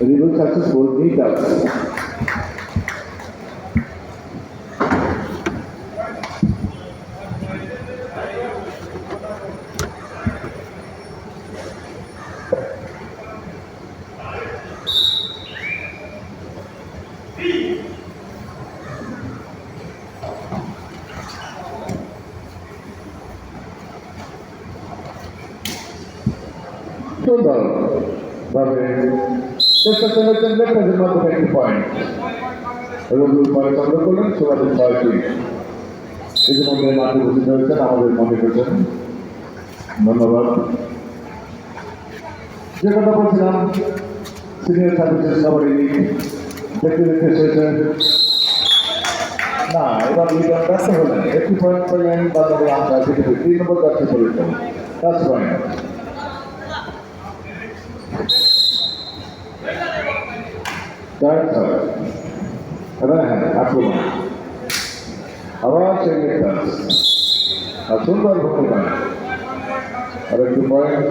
Rival successful, eight outs. চেষ্টা চলেছেন লেফটের মাধ্যমে একটি পয়েন্ট রবিউল পরে চন্দ্র করলেন সুরাজের ছয়টি ইতিমধ্যে মাঠে উপস্থিত হয়েছেন, আমাদের মনে করছেন। ধন্যবাদ। যে কথা বলছিলাম সিনিয়র সার্ভিসেস লিগ দেখতে দেখতে শেষে না, এবার লিগার ব্যস্ত হলেন একটি পয়েন্ট পেলেন বাজারে আমরা তিন নম্বর কাছে চলেছেন এবার হ্যাঁ আক্রমণ আবার সেই নেতাস আর সুন্দর ভূমিকা আর একটু পয়েন্ট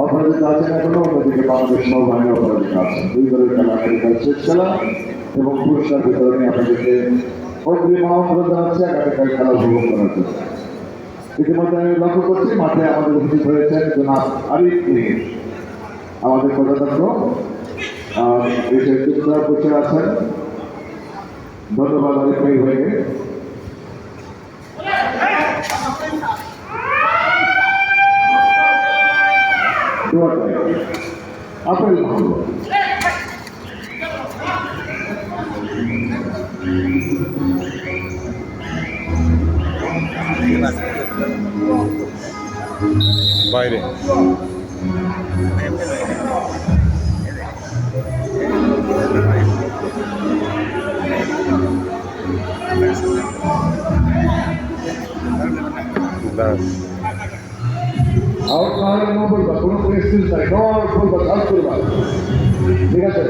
অপরাজিত আছেন এখনও অন্যদিকে বাংলাদেশ নৌবাহিনী দুই দলের খেলা আগামীকাল শেষ খেলা এবং পুরস্কার বিতরণে আপনাদেরকে অগ্রিম আমন্ত্রণ জানাচ্ছি, আগামীকাল খেলা উপভোগ করার জন্য। ইতিমধ্যে আমি লক্ষ্য করছি, মাঠে আমাদের উপস্থিত হয়েছেন জনাব আরিফ আমাদের প্রজাতন্ত্র দেশের চিত্রা বসে আছেন। ধন্যবাদ আরিফ মিহির ভাইকে আপনার ভালো বাইরে দাঁড়ান। আউট না হলে নো বলবা কোনো কোনো এক্সকিউজ নাই নো আউট বলবা আউট করবা ঠিক আছে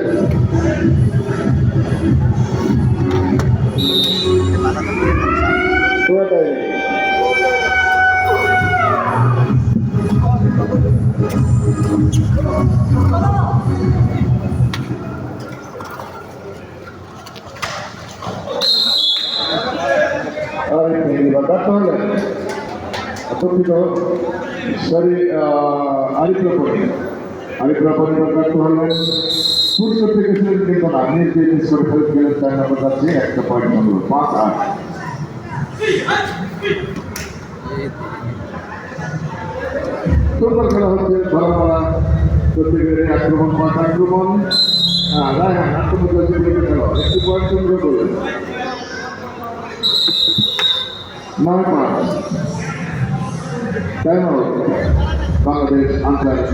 পুরোটাই আরে এবার ব্যর্থ দুঃখিত সরি রাপনি এবার ব্যর্থ হলেন পুরুষ থেকে ছিলেন কিন্তু না আপনি যে মিস করে ফেলে গেলেন চার নম্বর যাচ্ছে একটা পয়েন্ট নম্বর পাঁচ আট। সুন্দর খেলা হচ্ছে ধরামারা প্রত্যেকের আক্রমণ, পাঁচ আক্রমণ। হ্যাঁ হ্যাঁ আক্রমণ করছে খেলা। আউট বাংলাদেশ আন্তর্জাতিক